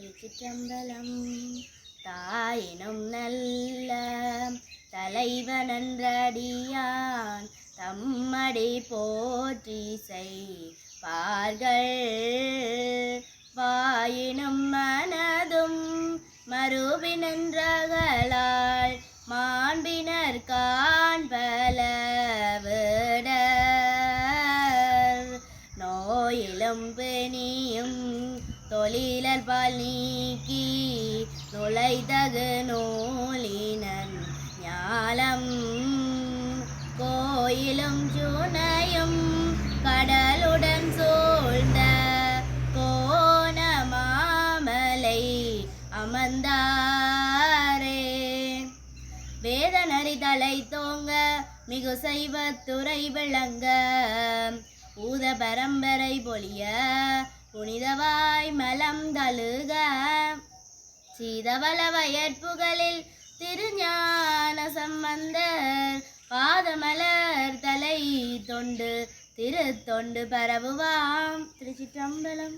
திருச்சிற்றம்பலம். தாயினும் நல்ல தலைவனன்றடியான் தம்மடி போற்றி செய்பார்கள் வாயினும் மனதும் மறுபினன்றகளால் மாண்பினர் காண்பல விட நோயிலும் பிணியும் தொழிலர் பால் நீக்கி நுழைதகு நூலினன் ஞாலம். கோயிலும் சுனையும் கடலுடன் சூழ்ந்த கோண மாமலை அமர்ந்தாரே. வேதனரி தலை தோங்க மிகு செய்வத்துறை விளங்க ஊத பரம்பரை பொழிய புனிதவாய் மலம் தழுக. சீதவள வயற்புகளில் திருஞான சம்பந்தர் பாதமலர் தலை தொண்டு திருத்தொண்டு பரவுவாம். திருச்சிற்றம்பலம்.